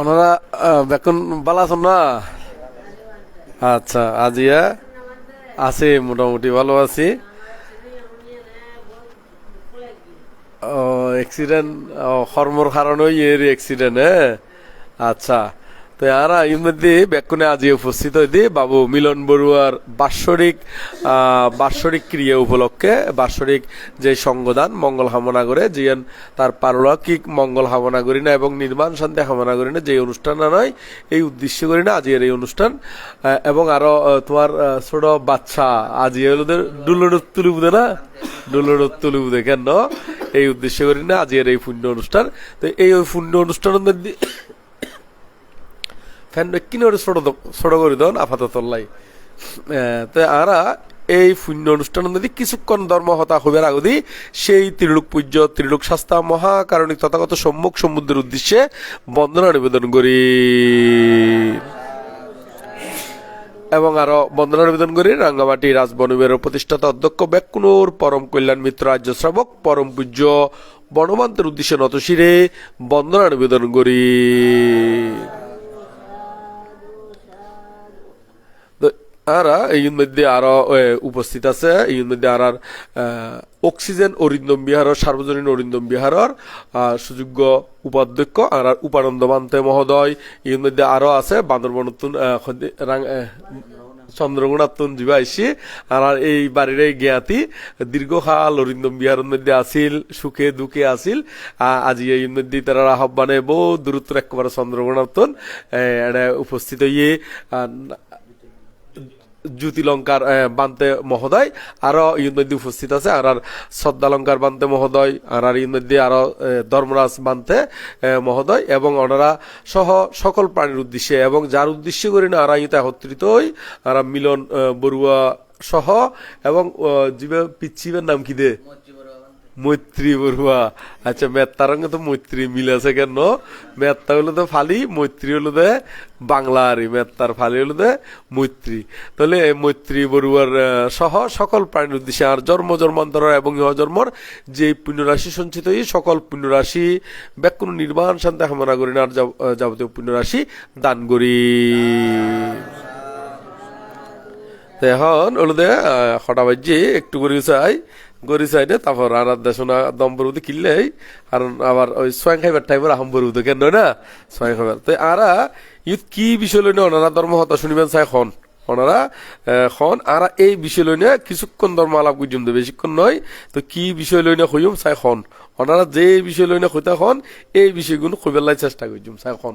ওনারা বেকন বালা না? আচ্ছা আজিয়া আছে, মোটামুটি ভালো আছি। অ্যাক্সিডেন্ট কর্মর কারণে এর অ্যাক্সিডেন্ট হ্যাঁ আচ্ছা। তো এর মধ্যে বেকুনে আজি উপস্থিত হইতে বাবু মিলন বড়ুয়ার বাৎসরিক বাৎসরিক ক্রিয়া উপলক্ষে বাৎসরিক যে সংগদান মঙ্গল কামনা করে জিয়ান তার পারলৌকিক মঙ্গল কামনা করি না এবং নির্মাণ শান্তি কামনা করি না, যে অনুষ্ঠান না নয় এই উদ্দেশ্য করি না আজকের এই অনুষ্ঠান। এবং আরও তোমার ছোট বাচ্চা আজি হলো ডুলোর তুলিব না? ডুলোর তুলিব কেন? এই উদ্দেশ্য করি না আজকের এই পুণ্য অনুষ্ঠান। তো এই পুণ্য অনুষ্ঠানের মধ্যে ফ্যান কিনে ছোট ছোট করে দেন আপাতত লাই তো আরা এই পুণ্য অনুষ্ঠানের মধ্যে কিছুক্ষণ ধর্ম হতা হইবার আগদি সেই ত্রিলোক পূজ্য ত্রিলোক শাস্তা মহাকারণিক তথাগত সম্মুখ সমুদ্রের উদ্দেশ্যে বন্দনা নিবেদন করি এবং আরও বন্দনা নিবেদন করি রাঙ্গামাটি রাজবনবের প্রতিষ্ঠাতা অধ্যক্ষ বেকুনুর পরম কল্যাণ মিত্র রাজ্য শ্রাবক পরম পূজ্য বনমান্তের উদ্দেশ্যে নতশিরে বন্দনা নিবেদন করি আরা এই মধ্যে আরও উপস্থিত আছে। এই মধ্যে আর আর অক্সিজেন অরিন্দম বিহারের সার্বজনীন অরিন্দম বিহারের সুযোগ্য উপাধ্যক্ষ আর আর উপানন্দ মান্তে মহোদয়। এর মধ্যে আরও আছে বান্দরবন নতুন আহ, খদি- রাং- আহ, চন্দ্রগুণাত্তন জীবা আইসি আর এই বাড়ির জ্ঞাতি দীর্ঘকাল অরিন্দম বিহারের মধ্যে আসিল সুখে দুঃখে আসিল আজি এই মধ্যে তারা আহ্বানে বহু দূরত্ব একেবারে চন্দ্রগুণাত্তন উপস্থিত হইয়ে জ্যোতিলঙ্কার বান্তে মহোদয় আরও নদী উপস্থিত আছে, আর আর শ্রদ্ধালঙ্কার বান্তে মহোদয়, আর আর ইউর আরও আরও ধর্মরাজ বান্তে মহোদয়, এবং ওনারা সহ সকল প্রাণীর উদ্দেশ্যে, এবং যার উদ্দেশ্যে করি না আরা ইতে একত্রিত হই, আর মিলন বড়ুয়া সহ, এবং জীবে পিচ্ছিবের নাম কি দে? মৈত্রী বড়ুয়া আচ্ছা মেত্তার রঙে তো মৈত্রী মিল আছে কেন? মেত্তা হলো তো ফালি মৈত্রী হলো দে বাংলা মেত্তার ফালি হলো দে মৈত্রী তাহলে মৈত্রী বড়ুয়ার সহ সকল প্রাণীর উদ্দেশ্যে আর জন্ম জন্মান্তর এবং ইহ জন্মর যে পুণ্যরাশি সঞ্চিত এই সকল পুণ্যরাশি ব্যাকুণ নির্মাণ শান্তি কামনা করি আর যাবতীয় পুণ্যরাশি দান করি এখন ওলদে হঠাৎ বাজ্যে একটু করে চাই। গরি চাইনে তারপর আর দেশনা দম বরুদ কিনলেই কারণ আবার ওই সোয়াং খাইবার টাইপের আহম বরুদ কেন না? সোয়াং খাইবার। তো আরা ইউথ কি বিষয় লইনে ওনারা ধর্ম হতা শুনিবেন চাই খন আহ, খন আর এই বিষয় লইনে কিছুক্ষণ ধর্ম আলাপ গুজুম দেবে বেশিক্ষণ নয় তো কি বিষয় লইনে হইম চাই খন ওনারা যে বিষয় লইনে হইতা খন এই বিষয়গুলো কইবেলাই চেষ্টা করছুম চাই খন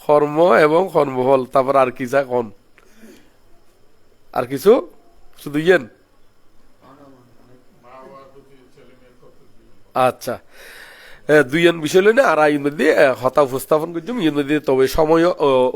কর্ম এবং কর্মফল তারপর আর কি চাই খন আর কিছু? শুধু ইয়েন? আচ্ছা। এ, দুই জন বিষয় লইনে আর আইন মধ্যে হতা উপস্থাপন করছিলাম ইয়ের মধ্যে তবে সময়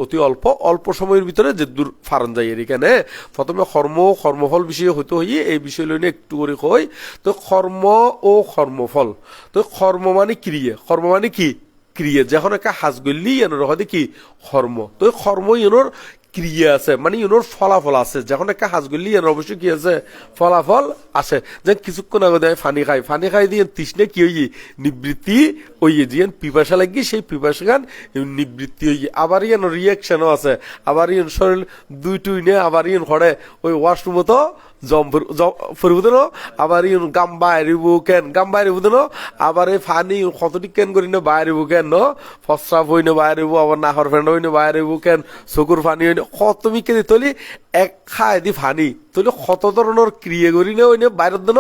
অতি অল্প। অল্প সময়ের ভিতরে যে দূর ফারণ যায় এখানে। প্রথমে কর্ম ও কর্মফল বিষয়ে হইতে হইয়ে এই বিষয় লইনে একটু করে কই তো কর্ম ও কর্মফল। তো কর্ম মানে ক্রিয়া। কর্ম মানে কি? ক্রিয়া। যখন একটা হাজ গল্লি এনোর হতে কি কর্ম। তো কর্ম এনোর ক্রিয়া আছে। মানে ইউনোর ফলাফল আছে। যখন একটা হাঁস গুলি অবশ্যই কি আছে? ফলাফল আছে। যে কিছুক্ষণ আগে দেয় ফানি খাই। ফানি খাই দিয়ে তৃষ্ণে কি হইয়ে নিবৃত্তি ওই যে পিপাসা লাগি, সেই পিপাসা গান নিবৃত্তি হই আবার ইয়ান রিয়াকশনও আছে। আবার ইয়ান শরীর দুই টুই নিয়ে আবার ইয়ান ঘরে ওই ওয়াশরুমও তো জম ফুরবু দেন আবার ইউন গাম বাইরিব কেন? গাম বাইরিব দেন আবার এই ফানি কতটি কেন করি না? বাইরিব কেন ন? ফসরাফ হইন বাইরিব আবার নাহর ফ্রেন্ড হইন বাইরিব কেন? চকুর ফানি হইন কত মিকে তলি এক খাই দি ফানি। তলি কত ধরনের ক্রিয়া করি না হইনে বাইরের দেন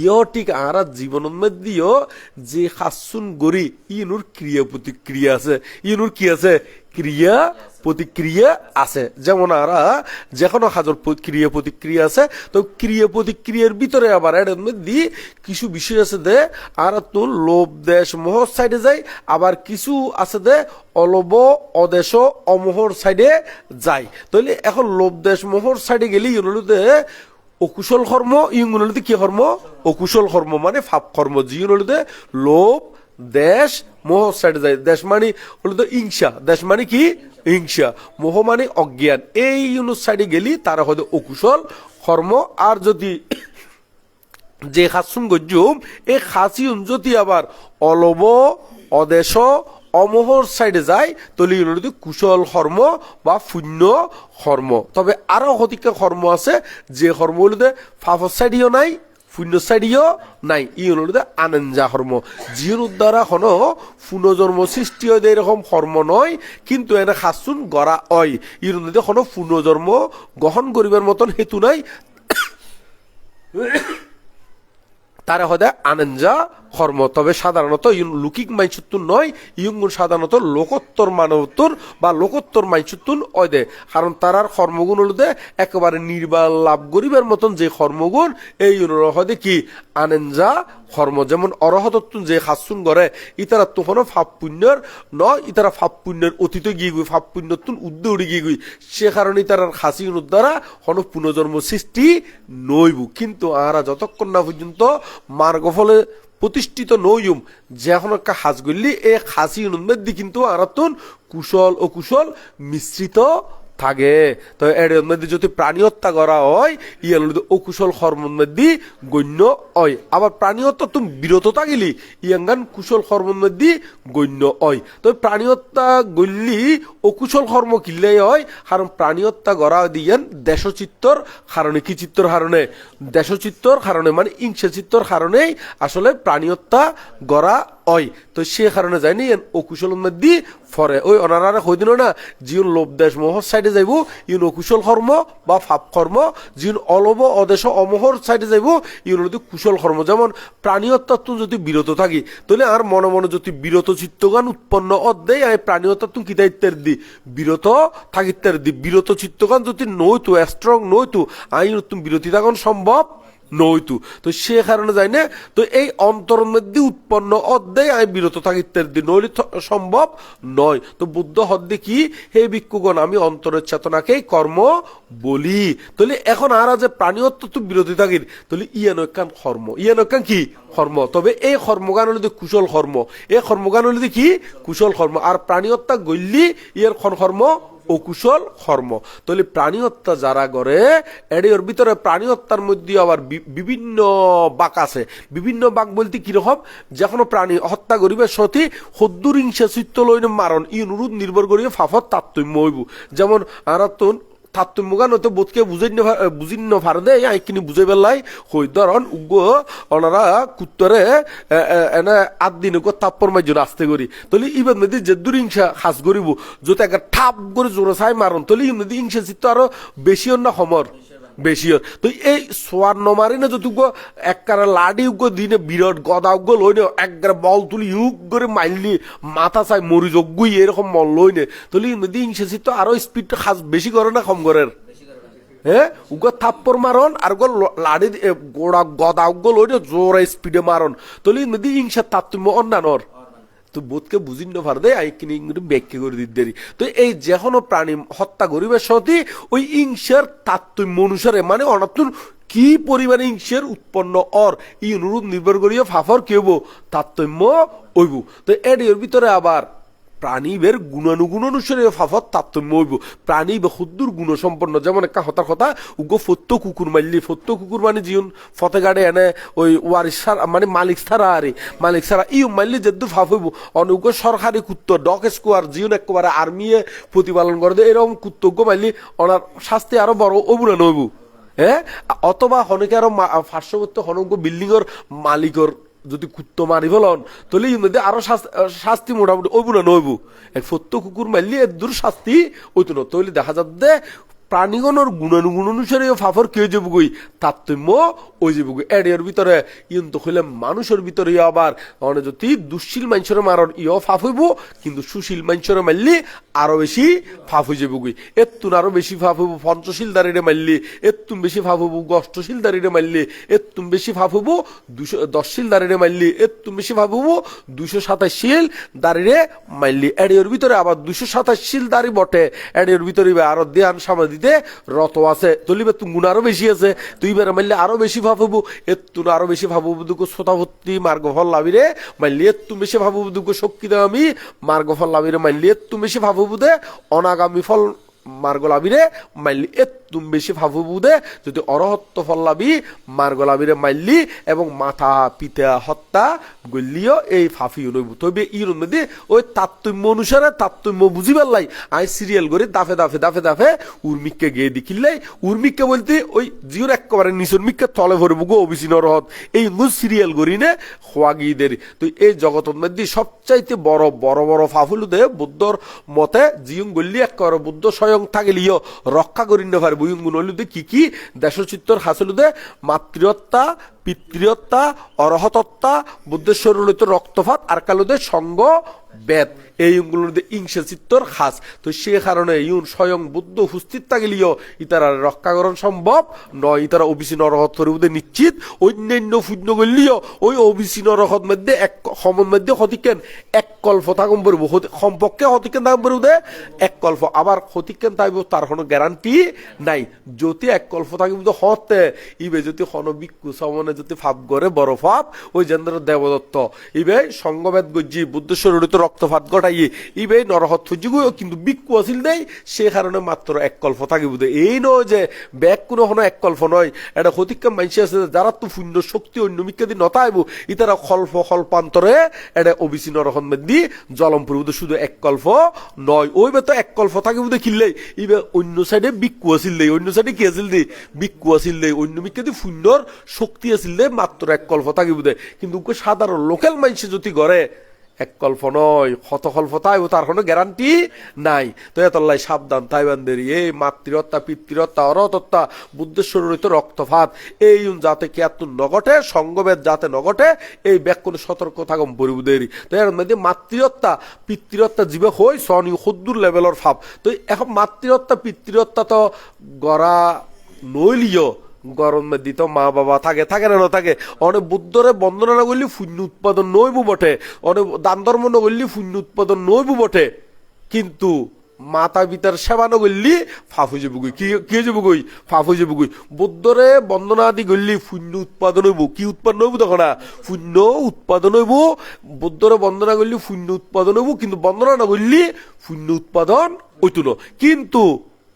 ইয় ঠিক আরা জীবনের মধ্যেও যে হাসুন গরি, ইনুর ক্রিয়া প্রতিক্রিয়া আছে। ইনুর কি আছে? ক্রিয়া প্রতিক্রিয়া আছে। যেমন আরা যে কোনো হাজর ক্রিয়া প্রতিক্রিয়া আছে, তো ক্রিয়া প্রতিক্রিয়ার ভিতরে আবার এর মধ্যে কিছু বিষয় আছে দে, আর তো লোভ, দেশ মোহর সাইডে যায়, আবার কিছু আছে দে, অলব, অদেশ, অমোহর সাইডে যায়। তাহলে এখন লোভ, দেশ, মোহর সাইডে গেলে ইউনুতে অকুশল কর্ম ইউনুতে কি কর্ম? অকুশল কর্ম মানে ফাপ কর্ম। জিউনুতে লোভ, দেশ মোহ সাইডে যায়। দেশ মানে হলো তো ইংসা দেশ মানে কি? হিংসা মোহ মানে অজ্ঞান। এই ইউনুস সাইডে গেলি, তারা হয়তো অকুশল কর্ম আর যদি যে খাসুন গজ্জুম এই খাসিউন যদি আবার অলব, অদেশ, অমোহর সাইডে যায়, তাহলে ইউনিটি কুশল কর্ম বা শূন্য কর্ম তবে আরও হতিকা কর্ম আছে, যে কর্মগুলোতে ফাফর সাইডিও নাই সাইডিও নাই। ই অনুরোধে আনন্দা কর্ম জিওর দ্বারা হন পুনর্জন্ম সৃষ্টি হয় এরকম কর্ম নয় কিন্তু এনে খাসুন গড়া হয় ই অনুরোধে হন পুনর্জন্ম গ্রহণ করিবার মতন হেতু নাই। তারা হয় আনেনজা কর্ম তবে সাধারণত লুকিক মাইচুত্তুন নয়, ইয়ুঙ্গুন সাধারণত লোকোত্তর মানবত্তর বা লোকোত্তর মাইচুত্তুন অদে কারণ তারার কর্মগুণ হলুদে একেবারে নির্বাল লাভ গরিবের মতন যে কর্মগুণ, এই হদে কি? আনন্দা কর্ম যেমন অরহতত্তুন যে খাসুন করে ইতারা তখনও ফাপ পুণ্যর ন ইতারা ফাপ পুণ্যের অতীত গিয়ে গুই ফাপ পুণ্যতুন উদ্দে উড়ে গিয়ে গুই সে কারণে তারার খাসি দ্বারা কোনো পুনর্জন্ম সৃষ্টি নইবু। কিন্তু আরা যতক্ষণ না পর্যন্ত মার্গ ফলে প্রতিষ্ঠিত নইম যখন একটা হাজ গল্লি এই খাসি মধ্যে কিন্তু আরাতুন কুশল ও কুশল মিশ্রিত থাকে। তো এর মধ্যে যদি প্রাণী হত্যা করা হয়, ইয়ার মধ্যে অকুশল কর্মের মধ্যে গণ্য হয়। আবার প্রাণী হত্যা, তুমি বিরত থাকিলি ইয়াঙ্গান কুশল কর্মের মধ্যে গণ্য হয়। তো প্রাণী হত্যা গল্লি অকুশল কর্ম কিনলেই হয়। কারণ প্রাণী হত্যা করা দিয়েন দেশচিত্তর কারণে। কি চিত্তর কারণে? দেশচিত্তর কারণে মানে ইংসা চিত্তর কারণেই আসলে প্রাণী হত্যা গড়া হয় তো সে কারণে যায়নি অকুশল মধ্যে ফরে। ওই অনারা কইদিন না যিন লোভ দেশ মোহর সাইডে যাইব, ইউন অকুশল কর্ম বা ফাপ কর্ম যিন অলব অদেশ অমোহর সাইডে যাইব, ইউন কুশল কর্ম। যেমন প্রাণী হত্যাত্ম যদি বিরত থাকি, তাহলে আর মনে মনে যদি বিরত চিত্তগান উৎপন্ন অধ্যায় আমি প্রাণী হত্যাত্ম ইত্যাদি দি? বিরত থাকিত্যার দি। বিরত চিত্তগান যদি নইতো স্ট্রং নইতো আইন তুমি বিরতি থাকুন সম্ভব নইতু তো সে কারণে যাই না। তো এই অন্তর মধ্যে উৎপন্ন অধ্যায় আমি বিরত থাকি ইত্যাদি। নইলে সম্ভব নয়। তো বুদ্ধ হদ্দে কি? হে ভিক্ষুগণ, আমি অন্তরের চেতনাকেই কর্ম বলি। তাহলে এখন আর যে প্রাণীয়ত্ব তো বিরতি থাকির। তাহলে ইয়ান একখান কর্ম। ইয়ান একখান কি? কর্ম। তবে এই কর্মগান হলে কুশল কর্ম। এই কর্মগান হলে কি? কুশল কর্ম। আর প্রাণীয়ত্তা গল্লি, ইয়ার কর্ম অকুশল কর্ম। তাহলে প্রাণী হত্যা যারা করে এর ভিতরে প্রাণী হত্যার মধ্যে আবার বিভিন্ন বাক আছে। বিভিন্ন বাক বলতে কীরকম যে কোনো প্রাণী হত্যা করিবে সতী সদ্দুর হিংসা চিত্ত লইন মারণ। ই অনুরোধ নির্ভর করিবে ফাফত তাত্তম্য হইব। যেমন আরাতন তাত্তম্য গান হতে বোধকে বুঝাই বুঝিন নফার দে। আইকিনি বুঝাই পেলাই হই ধরন উগ্র ওনারা এনে আট দিন তাপ্পর মাইজন আসতে করি তলি ইবেন নদী যে দূর হিংসা হাস করিব যত একটা ঠাপ করে জোরে চাই মারন তলি নদী হিংসা চিত্ত আরও বেশি অন্য সমর। বেশি হয়। তো এই সোয়ার নমারি না উগ্র, এককারে লাডি উগ্র, দিনে বিরাট গদা উগ্র লইনে একবারে বল তুলি ইউক করে মাইলি মাথা চাই, মরি যোগ্যই এরকম মল লইনে তলি ইমেদি হিংসা চিত্ত আরও স্পিডটা খাস বেশি করে না কম করে? হ্যাঁ উগো থাপ্পর মারন, আর গো লাড়ি গোড়া গদা উগো লইনে জোরে স্পিডে মারন। তলি নদী ইংসা তাত্তম্য অন্যানর তো বোধকে বুঝিন ভার দেয় আই কিনে ইংরেজি ব্যাখ্যা করে দিতে দেরি। তো এই যে কোনো প্রাণী হত্যা করিবার সতি, ওই ইংসার তাত্ত্বম্য অনুসারে মানে অনাত্তুন কি পরিমাণে ইংসের উৎপন্ন অর ই অনুরোধ নির্ভর করিয়া ফাফর কি হব তাত্তম্য হইব। তো এর ভিতরে আবার প্রাণীবের গুণানুগুণ অনুসারে ফাফত তারতম্য হইব। প্রাণী বা ক্ষুদ্র গুণ সম্পন্ন, যেমন একটা হতার কথা উগো ফত্য কুকুর মারলি ফত্য কুকুর মানে জীবন ফতে গাড়ে এনে ওই ওয়ারিস সারা মানে মালিক ছাড়া আরে, মালিক ছাড়া ই মারলি যেদূর ফাফ হইব। অনুগ সরকারি কুত্ত ডক স্কোয়ার জীবন একেবারে আর্মিয়ে প্রতিপালন করে দেয় এরকম কুত্তজ্ঞ মারলি ওনার শাস্তি আরও বড় অবুরা নইব হ্যাঁ? অথবা হনকে আরও পার্শ্ববর্তী হনজ্ঞ বিল্ডিং এর মালিকর যদি কুত্তো মারি ফেলন, তাহলে ইমধ্যে আরও শাস্তি- মোটামুটি ওইবু না নইবু। এক ফত্য কুকুর মারলি এর দূর শাস্তি ওইতো না। তাহলে দেখা যাচ্ছে প্রাণীগণের গুণানুগুণ অনুসারে ফাফর কে যাব গই তারতম্য ওই যাব গই এর ভিতরে ইয়ন তো হইলে মানুষের ভিতরে আবার। অনে যদি দুশ্শীল মানুষের মারণ ইও ফাফ হইব, কিন্তু সুশীল মানুষের মারলি আরও বেশি ফাফ হয়ে যাব গই এতুন আরও বেশি ফাফ হইব পঞ্চশীল দাঁড়িয়ে মারলি এতুন বেশি ফাফ হইব গষ্টশীল দাঁড়িয়ে মারলি এতুন বেশি ফাফ হইব দুশো দশশীল দাঁড়িয়ে মারলি এতুন বেশি ফাফ হইব দুশো সাতাশীল দাঁড়িয়ে মারলি এর ভিতরে আবার দুশো সাতাশীল দাঁড়ি বটে এর ভিতরে আরও দেয়ান সামনে দিতে রত আছে, তলিবে তো গুণ আরও বেশি আছে। তুই বেড়ে মারলে আরও বেশি ভাববো এত্তু আরও বেশি ভাববো দুঃখ শ্রোতাভর্তি মার্গ ফল লাভিরে। এর তুমি বেশি ভাববো দুঃখ শক্তি দেওয়া আমি মার্গ ফল লাভিরে। এর তুমি বেশি ভাববো দে, অনাগামী ফল মার্গ লাভিরে। মাইলি এত্তু তুম বেশি ফাফু বুদে, যদি অরহত্ত ফল্লাবি মার গলাবিরে এবং মাথা পিতা হত্যা গল্লিও এই ফাফি নইব। তবে ইর মধ্যে ওই তাত্তম্য অনুসারে তাত্তম্য বুঝিবার লাই আই সিরিয়াল করে দাফে দাফে দাফে দাফে উর্মিককে গিয়ে দেখিলাই উর্মিককে বলতে ওই জিওর একেবারে নিচুর মিককে তলে ভরে বুগো অবিসি নরহত। এই সিরিয়াল করি নে খোয়াগিদের। তো এই জগতের মধ্যে সবচাইতে বড় বড় বড় ফাফুলুদে বুদ্ধর মতে জিয়ং গল্লি একেবারে বুদ্ধ স্বয়ং থাকিলিও রক্ষা করি না গুণ গুণলুদে কি কি? দেশচিত্তর হাসলুদে মাতৃত্বা পিতৃত্বা অরহতত্বা বুদ্ধেশ্বর রক্তপাত, আর কালুদে সঙ্গ, বেদ। এই ইংগুলোতে ইংসে চিত্তর খাস। তো সে কারণে ইউন স্বয়ং বুদ্ধ উপস্থিত থাকিলিও ইতারা রক্ষাকরণ সম্ভব, নয় ইতারা ওবিসি নরহত করিবুদে নিশ্চিত, অন্যান্য ফুণ্য করলিও ওই ওবিসি নরহত মধ্যে এক সমন মধ্যে হতিকেন এক কল্প থাকুন পড়ব সম্পর্কে হতিকেন থাকুন পড়ব এক কল্প। আবার হতিকেন থাকবে তার কোনো গ্যারান্টি নাই। যদি এক কল্প থাকিব তো হতে, ইবে যদি হন বিক্ষু সমনে যদি ফাপ করে বড় ফাপ, ওই যেন্দ্র দেবদত্ত। ইবে সঙ্গবেদ গজ্জি বুদ্ধ বুদ্ধস্বরূত রক্তপাত ঘটাই ইবে নরহত ফুজিগু কিন্তু বিক্ষু আছিল দেই, সে কারণে মাত্র এক কল্প থাকিব দে এই নয় যে ব্যাগ কোনো হনো এক কল্প নয়। এটা হতিকাম মানসি আছে যারা তো শূন্য শক্তি অন্য মিক্কা দিন নতাইব ইতারা কল্প কল্পান্তরে এটা অবিসি নরহন মেদি জলম পরিব শুধু এক কল্প নয়। ওই তো এক কল্প থাকিব দে কিনলেই ইবে অন্য সাইডে বিক্ষু আছিল দেই। অন্য সাইডে কি আছিল দেই? বিক্ষু আছিল দেই। অন্য মিক্কা দি শূন্যর শক্তি আছিল দে মাত্র এক কল্প থাকিব দে কিন্তু সাধারণ লোকাল মানসি যদি গড়ে এক কল্প নয় শত কল্প তাই তার কোনো গ্যারান্টি নাই। তো এতল্লাই সাবধান তাইবানদের এই মাতৃহত্যা, পিতৃহত্যা অরহত্যা বুদ্ধেশ্বরিত রক্তপাত, এই যাতে কেয়াত নগটে সঙ্গবেদ যাতে নগটে এই ব্যাক কোনো সতর্ক থাকম পরিবুদেরই। তো এর মধ্যে মাতৃহত্যা, পিতৃহত্যা জীবে হই সনি সদ্দুর লেভেলর ভাব। তো এখন মাতৃহত্যা, পিতৃহত্যা তো গড়া নইলিও গরম দিত, মা বাবা থাকে থাকে না থাকে। অনেক বুদ্ধরে বন্দনা না করলি শূন্য উৎপাদন নইব বটে। অনেক দান ধর্ম না করলি শূন্য উৎপাদন নইব বটে। কিন্তু মাতা পিতার সেবা নগল্লি ফাফু যাবুগই কি কি যাবুগই ফাফু যাবুগই বুদ্ধরে বন্দনা আদি গল্লি শূন্য উৎপাদন হইব। কি উৎপাদন হইব তখন না? শূন্য উৎপাদন হইব। বুদ্ধরে বন্দনা করলি শূন্য উৎপাদন হইব, কিন্তু বন্দনা না করলি শূন্য উৎপাদন হইতো না। কিন্তু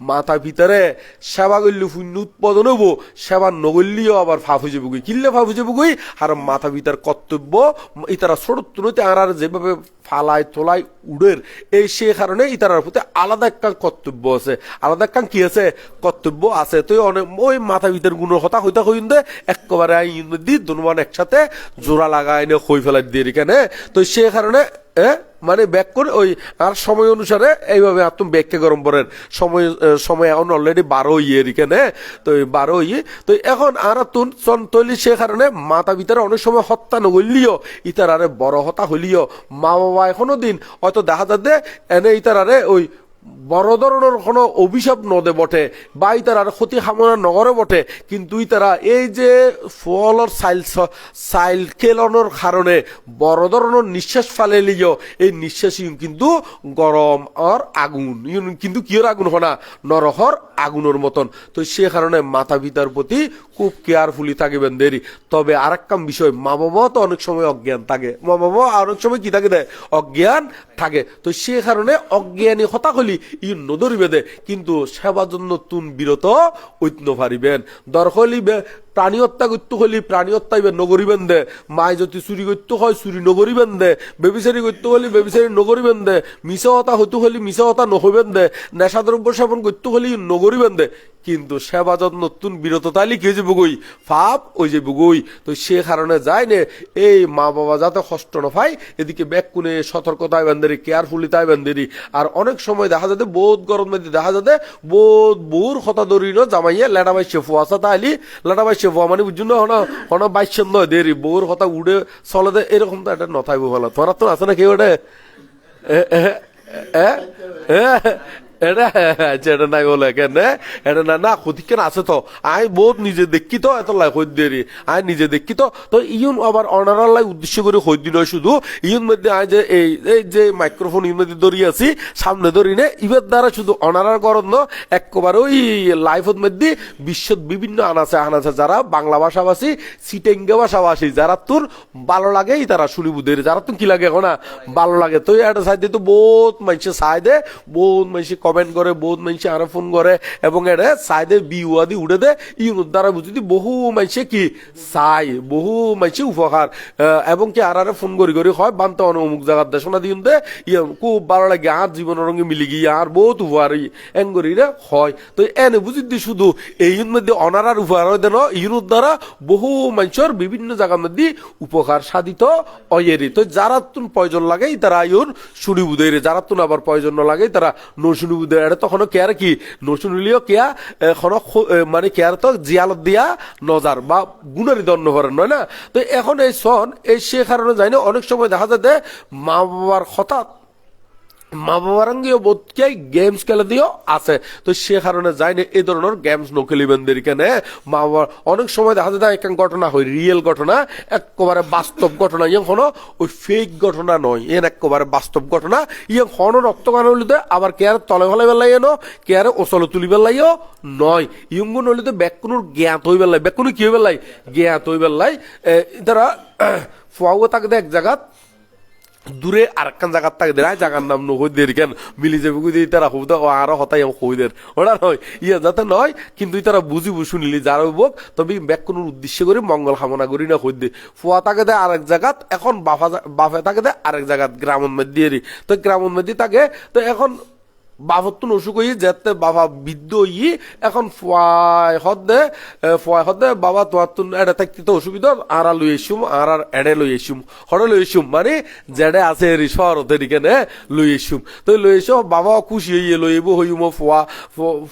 মাতা পিতারে সেবা করলে শূন্য উৎপাদন হব সেবা নগল্লিও আবার ফাফু যাবুগই কিনলে ফাফু যাবুগই আর মাথা পিতার কর্তব্য, ইতারা ছোট তুলতে আর যেভাবে ফালায় তোলায় উড়ের, এই সে কারণে ইতারার প্রতি আলাদা একটা কর্তব্য আছে। আলাদা একটা কি আছে? কর্তব্য আছে। তো অনেক ওই মাথা পিতার গুণের কথা হইতা হইন দে একেবারে দি দুনুমান একসাথে জোড়া লাগাই নে হই ফেলাই দিয়ে এখানে তো সে কারণে, এ? মানে ব্যাক করে ওই, আর সময় অনুসারে এইভাবে আপনি ব্যাগকে গরম পরের সময় সময় এখন অলরেডি বারো ইয়ের এখানে তো বারো ইয়ে তো এখন আর তুন চন তৈলি সে কারণে মাতা পিতারা অনেক সময় হত্যা নগলিও ইতার আরে বড় হতা হলিও মা বাবা এখনও দিন, হয়তো দেখা যাতে এনে ইতার আরে ওই বড় ধরনের কোনো অভিশাপ নদে বটে, বা আর ক্ষতি সামনা নগরে বটে, কিন্তু ইতারা এই যে ফলর সাইল সাইল খেলানোর কারণে বড় ধরনের নিঃশ্বাস ফালে লিও, এই নিঃশ্বাস কিন্তু গরম আর আগুন কিন্তু কিয়র আগুন হনা, নরহর আগুনের মতন। তো সে কারণে মাতা পিতার প্রতি খুব কেয়ারফুলি থাকবেন দেরি। তবে আর কাম বিষয়, মা বাবা তো অনেক সময় অজ্ঞান থাকে। মা বাবা অনেক সময় কি থাকে দেয়? অজ্ঞান থাকে। তো সে কারণে অজ্ঞানী হতা হলি ই নদর বেদে কিন্তু সেবার জন্য তুন বিরত ঐত্ন পারিবেন দরকলি প্রাণী হত্যা করতে হলি প্রাণী হত্যা নগরিবেন দে। মায় যদি চুরি করতে হয়, চুরি নগরিবেন দে। বেবিচারি করতে হলি বেবিচারি নগরিবেন দে। মিশা হতা হতে হলি মিশা হতা নহবেন দে। নেশা দ্রব্য সেবন করতে হলি নগরিবেন দে। কিন্তু সেবা যত্ন নতুন বিরত তাইলে কি যে বুগুই? ফাপ, ওই যে বুগুই। তো সে কারণে যায় নে, এই মা বাবা যাতে কষ্ট না পায়, এদিকে ব্যাগ কোনে সতর্কতায় বান্ধেরি কেয়ারফুলি তাই বান্ধেরি আর অনেক সময় দেখা যাতে বহুত গরম দেখা যাতে বহুত বহুর কথা ধরি ন, জামাইয়ে লেটা বাই শেফু আসা তাইলি লেটা বাই শেফু মানে বুঝুন না, হন হন বাইশ নয় দেরি বহুর কথা উড়ে চলে দে, এরকম তো এটা নথাইব ভালো তোরা তো আছে না কেউ ওটা এ এ এ এ এটা আচ্ছা নাই বলে কেন? এটা না না ক্ষতিকেন আছে তো। আই বহুত নিজে দেখি তো, এত লাই হইত দেরি আই নিজে দেখি তো। তো ইউন আবার অনারার লাই উদ্দেশ্য করে হইত দিন শুধু। ইউন মধ্যে আই যে এই যে মাইক্রোফোন ইউন মধ্যে ধরি আছি, সামনে ধরি নে ইবের দ্বারা শুধু অনারার করন ন একবারে ওই লাইফের মধ্যে বিশ্বত বিভিন্ন আনাচে আনাচে যারা বাংলা ভাষাভাষী সিটেঙ্গে ভাষাভাষী যারা তোর ভালো লাগে তারা শুনি বুঝে যারা তো কি লাগে এখন ভালো লাগে। তো এটা সাইডে তো বহুত মানুষে চাই দে, বহুত মানুষ কমেন্ট করে, বহুত মানুষে আরও ফোন করে, এবং এটা সাইডে বিউয়াদি উড়ে দে ইউনুর দ্বারা বুঝি বহু মানুষে কি? চাই বহু মানুষে উপহার এবং কি আর আরে ফোন করি করি, হয় বানতে অমুক জায়গার দেশনা দিন দে ইয়ে খুব ভালো লাগে, আর জীবনের রঙে মিলি গিয়ে, আর বহুত উপহার এঙ্গরি রে, হয়। তো এনে বুঝি দি শুধু, এই মধ্যে অনারার উপহার দেন ইউনুর দ্বারা বহু মানুষের বিভিন্ন জায়গার মধ্যে উপকার সাধিত অয়েরি তো যারা তুন প্রয়োজন লাগে তারা আইন শুনি বুধে যারা তুন আবার প্রয়োজন লাগে তারা ন শুনি কেয়া মানে জিয়ালত দিয়া নজার বা গুণারি দণ্ড করেন নয় না? তো এখন এই সন এই সে কারণে না অনেক সময় দেখা যায় মা বাবার হঠাৎ মা বাবার সঙ্গেও বোধকে গেমস খেলে দিও, আছে। তো সে কারণে যায় না এই ধরনের গেমস নখেলিবেন কেন। মা বাবার অনেক সময় দেখা যায় এক ঘটনা হয় রিয়েল ঘটনা, একেবারে বাস্তব ঘটনা। ইয়ে কোনো ওই ফেক ঘটনা নয়, এন একেবারে বাস্তব ঘটনা। ইয়ে কোনো রক্ত গান হলিতে আবার কে আর তলে ফলে বেলাই এনো কে আর ওসলে তুলি বেলাইও নয়। ইয়ঙ্গুন হলিতে ব্যাকুনুর জ্ঞাত হই বেলাই ব্যাকুনু কি হই বেলাই জ্ঞাত হই বেলাই তারা, ফুয়াও তাকে এক জায়গাত দূরে আরেকখান জায়গার থাকে দেয় জায়গার নাম নই দের কেন মিলি যাবে কুদি তারা হবু ও আরও হতাই হই দের ওরা নয় ইয়া যাতে নয় কিন্তু তারা বুঝিব শুনিলি যারা হোক তবে ব্যাক কোনো উদ্দেশ্য করে মঙ্গল কামনা করি না হই দে। ফুয়া তাকে দেয় আরেক জায়গাত এখন বাফা বাফে তাকে দেয় আরেক জায়গাত গ্রামের মধ্যে তো গ্রামের মধ্যে তাকে তো এখন বাফত তো অসুখ হই যেতে বাবা বৃদ্ধ হই এখন ফুয়াই হদে ফুয়াই হদে বাবা তোমার তো এটা থাকতে তো অসুবিধা আর লই এসুম আর আর এড়ে লই এসুম, হরে লই এসুম মানে যেডে আছে এরি শহরতে দিকে, নে, লই এসুম। তো লই এসো, বাবা খুশি হইয়ে লই এবো হইম ফুয়া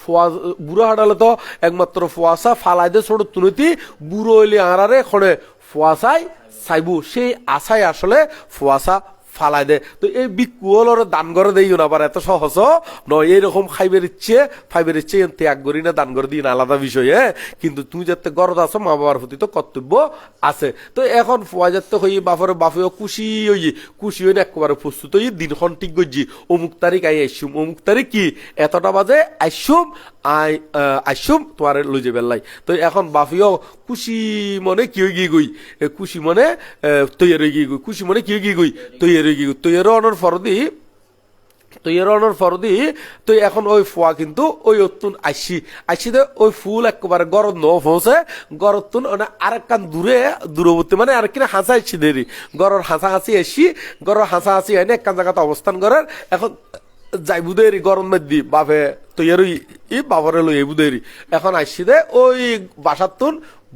ফুয়া, বুড়ো হাঁটালে তো একমাত্র ফুয়াশা ফালাই দে ছোট তুলতি বুড়ো হইলে আর আরে খড়ে ফুয়াশাই চাইব সেই আশাই আসলে ফুয়াশা ফালাই দে। তো এই বিকুয়লর দান করে দেই না আবার এত সহজ নয় এইরকম খাইবের ইচ্ছে ফাইবের ইচ্ছে ত্যাগ করি না দান করে না আলাদা বিষয় কিন্তু তুমি যাতে গরজ আছো, মা বাবার প্রতি তো কর্তব্য আছে। তো এখন ফুয়া যাতে হই বাপরে বাপেও খুশি হই খুশি হই না একেবারে প্রস্তুত হই দিনক্ষণ ঠিক করছি অমুক তারিখ আই আইসুম, অমুক তারিখ কি? এতটা বাজে, আইসুম, আই আইসুম তোমার লই যাবে লাই তো এখন বাফিও খুশি মনে কি হয়ে গিয়ে গই খুশি মনে তৈয়ার হয়ে গিয়ে গই খুশি মনে কি হয়ে গিয়ে গই হয়ে গিয়ে গই তৈয়ার অনর ফরদি, তো এর অনর ফরদি, তো এখন ওই ফুয়া কিন্তু ওই অতুন আইসি। আইসি দে ওই ফুল একেবারে গরত ন পৌঁছে গরতুন মানে আরেকখান দূরে, দূরবর্তী মানে আর কিনা হাসা আইসি দেরি। গরর হাসা হাসি আইসি, গরর হাসা হাসি আইনে একখান জায়গাতে অবস্থান করার। এখন যাইবু দেরি গরম মেদি বাপে, তো এর ই বাবরে লই এবু দেরি। এখন আইসি দে ওই বাসার তুন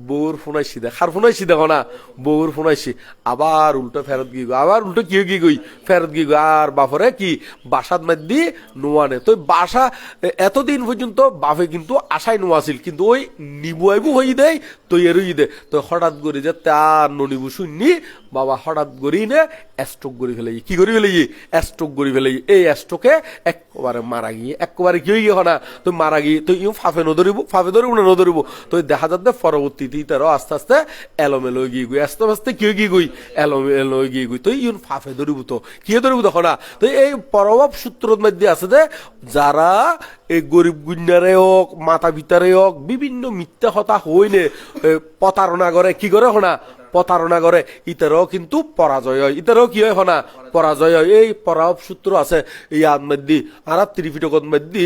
বউর ফোনাইছি দে। খার ফোনাইছি দেখো না, বউর ফোনাইছি। আবার উল্টো ফেরত গিয়ে গো, আবার উল্টো কি গিয়ে গই, ফেরত গিয়ে গো। আর বাপরে কি, বাসাত মাদ্দি নোয়ানে তো বাসা এতদিন পর্যন্ত বাপে কিন্তু আশাই নোয়াছিল কিন্তু ওই নিবুয়াইবু হই দেয় তো এরই দে। তো হঠাৎ করে যে তার ননিবু শুননি, বাবা হঠাৎ করি নে স্ট্রোক করে ফেলে কি করে ফেলে স্ট্রোক করে ফেলে এই স্ট্রোকে একবারে মারা গিয়ে একবারে কি হয়ে গিয়ে না তো মারা গিয়ে তো ইউ ফাফে নধরিব ফাফে ধরিব না নধরিব। তো দেখা যাচ্ছে পরবর্তীতে তারও আস্তে আস্তে এলোমেলো গিয়ে গুই। আস্তে আস্তে কি হয়ে গিয়ে গুই? এলোমেলো গিয়ে গুই। তো ইউন ফাফে ধরিব তো কি ধরিব দেখো না তো এই প্রভাব সূত্রের মধ্যে আছে যে, যারা এই গরিব গুন্ডারে হোক মাথা ভিতরে হোক, বিভিন্ন মিথ্যা কথা হইনে প্রতারণা করে, কি করে হনা প্রতারণা করে। ইতারও কিন্তু পরাজয় হয়। ইতারও কি হয় হনা পরাজয় হয়। এই পরাব সূত্র আছে ইয়াদ মধ্যে আর ত্রিপিটকত মধ্যে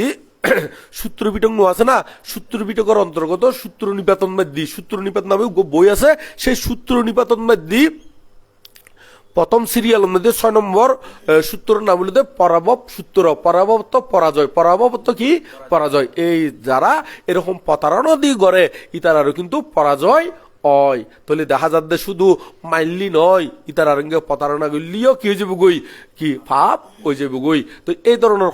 সূত্র পিটক নো আছে না? সূত্র পিটকের অন্তর্গত সূত্র নিপাতন মধ্যে সূত্র নিপাত নামে বই আছে। সেই সূত্র নিপাতন মধ্যে প্রথম সিরিয়ালের মধ্যে ছয় নম্বর সূত্রের নাম হলো পরাভব সূত্র। পরাভব তো পরাজয়। পরাভব তো কি? পরাজয়। এই যারা এরকম প্রতারণা দিয়ে গড়ে ইতারারও কিন্তু পরাজয় হয় তাহলে দেখা যাচ্ছে শুধু মাইলি নয়, ইতার আরঙ্গে প্রতারণা করলিও কি হয়ে যাবে গই? কি পাপ হয়ে যাবে গই? তো এই ধরনের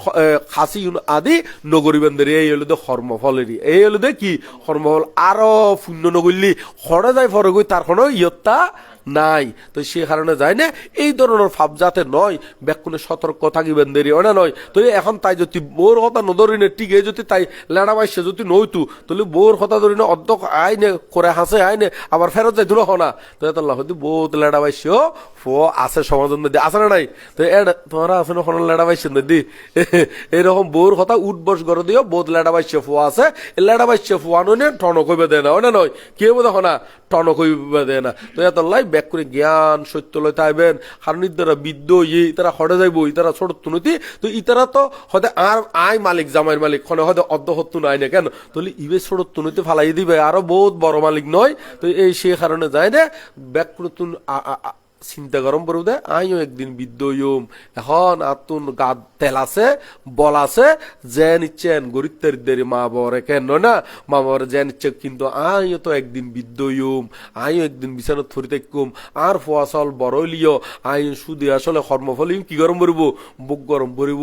খাসি আদি নগরীবান্ধের এই হলো দে কর্মফলেরই। এই হলো দে কি? কর্মফল আরও পুণ্য নগরলি হরে যায় ফরে গই, তার কোনো ইয়ত্তা নাই। তো সে কারণে যায় না, এই ধরনের ভাব যাতে নয় ব্যাকুনে সতর্ক থাকিবেন দেরি ওনা নয়। তো এখন তাই যদি বোর কথা নধরি নে, টিকে যদি তাই লেড়া বাইসে যদি নইতু, তাহলে বোর কথা ধরি না অর্ধ আইনে করে হাসে আইনে আবার ফেরত যাই তুলো হনা তো এত আল্লাহ হয়তো বহুত লেড়া বাইসিও ফো, আছে সমাজের মধ্যে, আছে না নাই? তো এড তোমরা আছে না কোনো লেড়া বাইসে নদী এরকম বোর কথা উঠবস করে দিও বহুত লেড়া বাইসে ফো, আছে। লেড়া বাইসে ফো, আনো নে টন কইবে দেয় না ওনা নয়? কি হব দেখো না? টনক হইবা দেয় না। তো এত লাই ব্যাক করে জ্ঞান, সত্য লয় তাইবেন কারণ ইতারা বিদ্য ইয়ে ইতারা হটে যাইব, ইতারা ছোট তুনতি। তো ইতারা তো হয়তো আর আই মালিক, জামাইয়ের মালিক, খনে হয়তো অর্ধ হত্যু নাই না কেন? তাহলে ইবে ছোট তুনতি ফালাই দিবে। আরও বহুত বড় মালিক নয়। তো এই সে কারণে যায় না। ব্যাক করে তুন চিন্তা গরম পড়ে দে। আইও একদিন বিদ্য ইয়ম এখন আতুন গাদ তেল আছে, বল আছে, যে নিচ্ছেন গরিত্বের দেরি মা বরে কেন না? মা বরে যে নিচ্ছে কিন্তু আইও তো একদিন বিদ্য ইয়ম আইও একদিন বিছানত থরি থাকুম আর ফসল বড় লিও আই সুদে আসলে কর্মফল কি গরম পড়ব বুক গরম পড়ব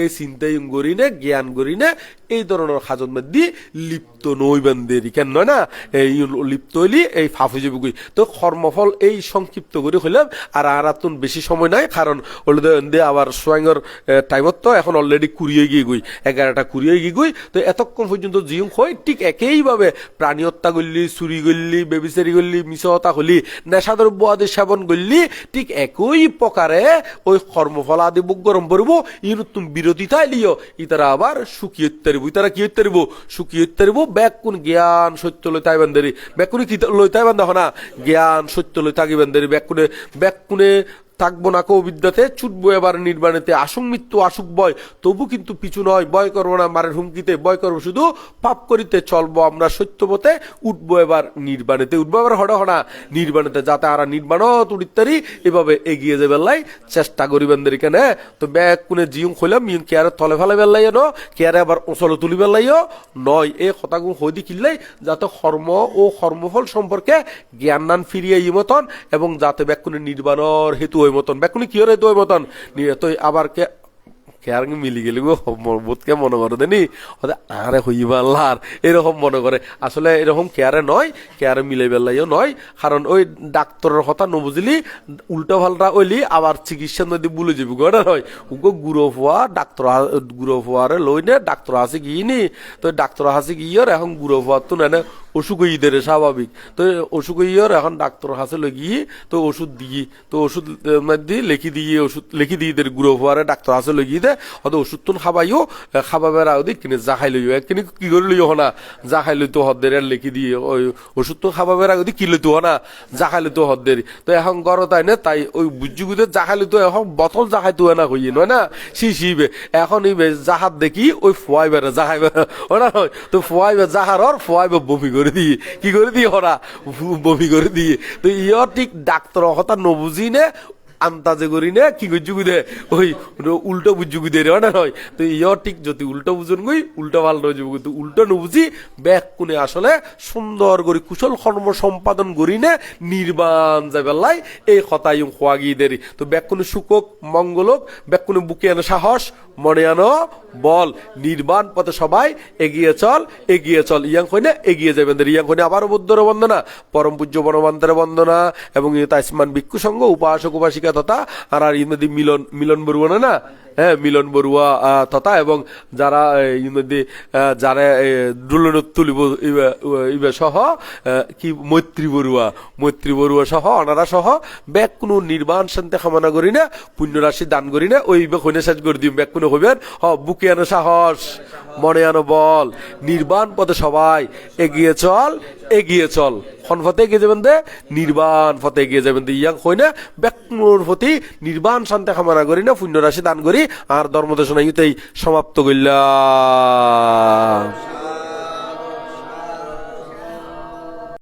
এই চিন্তাই গরি নে, জ্ঞান গরি নে, এই ধরনের খাজত মধ্যে লিপ্ত নইবেন দেরি, কেন না? এই লিপ্ত হইলি, এই ফাফু যাবি গই তো কর্মফল এই সংক্ষিপ্ত করে হইলাম, আর আর আতুন বেশি সময় নাই, কারণ দে আবার সোয়াঙ্গর টাইমত তো এখন অলরেডি কুড়িয়ে গিয়ে গই, এগারোটা কুড়িয়ে গিয়ে গই, তো এতক্ষণ পর্যন্ত জিও হয় ঠিক একইভাবে প্রাণী হত্যা করলি, চুরি করলি, বেবিচারি করলি মিশহতা হলি, নেশাদ্রব্য আদি সেবন করলি, ঠিক একই প্রকারে ওই কর্মফল আদি বুক গরম পড়ব ইন তুমি বিরোধিতা লিও, ইতারা আবার শুকিয়ে তারিব ইতারা কি হইতে পারিব শুকিয়ে তারিব ব্যাক কোন জ্ঞান সত্য লই তাই বান্দারি ব্যাক কোন কি লই তাই বান্ধা না জ্ঞান সত্য লই তাকি বান্দারি ব্যাক কোনে ব্যাক কোনে থাকব না কো বিদ্যাতে, ছুটবো এবার নির্বাণেতে। আসুক মৃত্যু, আসুক বয়, তবু কিন্তু পিছু নয়। বয় করব না মারের হুমকিতে, বয় করব শুধু পাপ করিতে চলবো আমরা সত্যপথে। উঠবো এবার নির্বাণেতে, উঠবো এবার হড়া হড়া নির্বাণেতে, যাতে আর নির্বাণ তুড়িত্তারি এভাবে এগিয়ে যাবে লাই। চেষ্টা করিবেন দের কেনে। তো ব্যাগ কোনে জিউং হইলাম ইউন কেয়ারে তলে ফেলে বেল্লাই ন কেয়ারে আবার ওচলে তুলি বেল্লাইও নয় এই কথাগুলো হইদি কিনলাই যাতে কর্ম ও কর্মফল সম্পর্কে জ্ঞান নান ফিরিয়ে ইমতন এবং যাতে ব্যাকুনে নির্বাণর হেতু ওই মতন ব্যাকুনে কি হেতু ওই মতন নি- তো আবার কে কেয়ার মিলি গেলি বোধকে মনে করে দেনি। আরে হইবা এরকম মনে করে আসলে এরকম কেয়ারে নয় কেয়ারে মিলে নয়। কারণ ওই ডাক্তারের কথা নবুঝিলি উল্টো পাল্টা ওইলি আবার চিকিৎসা নদী বলে যাবি গোটা নয় উগো গুঁড়ো ফুয়া ডাক্তার গুঁড়ো ফুয়ারে লই নে ডাক্তার হাসি গিয়ে তো ডাক্তার হাসি গিয়ে এখন গুঁড়ো ফুয়ার তো নেনে অসুখ ঈদের স্বাভাবিক। তো অসুখ ইয়র এখন ডাক্তার হাসে লগিয়ে তো ওষুধ দিয়ে, তো ওষুধ মধ্যে লেখি দিয়ে ওষুধ, লেখি দিয়ে দের গুঁড়ো হওয়ারে ডাক্তার হাসে লগিয়ে দে অত ওষুধ তুন খাবাইও খাবাবের আগে কিনে যা খাই লইও। একদিন কি করে লইও না যা খাই লইতো হদ্দের লেখি দিয়ে, ওই ওষুধ তো খাবাবের আগে কি লইতো না যা খাই লইতো হদ্দের। তো এখন গড় তাই না, তাই ওই বুঝু গুদে যা খাই লইতো, এখন বোতল যা খাইতো না হইয়ে, নয় না? সি সিবে এখন এই জাহাজ দেখি ওই ফোয়াই বেড়ে যা খাইবে ওরা নয় তো ফোয়াইবে জাহারর, ফোয়াইবে বমি করে দিয়ে, কি করে দিয়ে ওরা বমি করে দিয়ে। তো ইয় ঠিক ডাক্তার কথা নবুঝি নে আন্তাজে করি নে, কি করছু দে ওই উল্টো বুঝু দে রে না নয় তো ইয়র ঠিক যদি উল্টো বুঝুন গই উল্টো ভালো নয় যাব কিন্তু উল্টো নবুঝি ব্যাক কোনে আসলে সুন্দর করে কুশল কর্ম সম্পাদন করি নে, নির্বাণ যাবে লাই, এই কথাই খোয়া গিয়ে দেরি। তো ব্যাক কোনে সুকক মঙ্গলক ব্যাক কোনে বুকে আনো সাহস, মনে আনো, বল, নির্বাণ পথে সবাই এগিয়ে চল এগিয়ে চল। ইয়াং কইনে এগিয়ে যাবেন ইয়াং কইনে আবারও বুদ্ধর বন্দনা, পরম পূজ্য বনবন্তের বন্দনা, এবং ইয়ে তাইসমান ভিক্ষু উপাসক, উপাসিকা তথা আর আর ইমদি মিলন মিলন বরুয়া না? হ্যাঁ মিলন বড়ুয়া তথা এবং যারা ইমদি যারা দুলনত তুলিব, ইবে- সহ কি, মৈত্রী বড়ুয়া মৈত্রী বড়ুয়া সহ, অনারা সহ ব্যাগ কোনো নির্বাণ শান্তি কামনা করি না পুণ্য রাশি দান করি না, ওই ব্যাগ হইনে শেষ করে দিম ব্যাগ কোনো হইবেন, হ, বুকে আনো সাহস, মনে আনো বল, নির্বাণ পথে সবাই এগিয়ে চল এগিয়ে চল ফতে এগিয়ে যাবেন দে? নির্বাণ ফতে এগিয়ে যাবেন দে, ইয়াং হই না ব্যাকুনোর প্রতি নির্বাণ শান্তি কামনা করি না পুণ্য রাশি দান করি আর ধর্মদেশনা ইতেই সমাপ্ত করলাম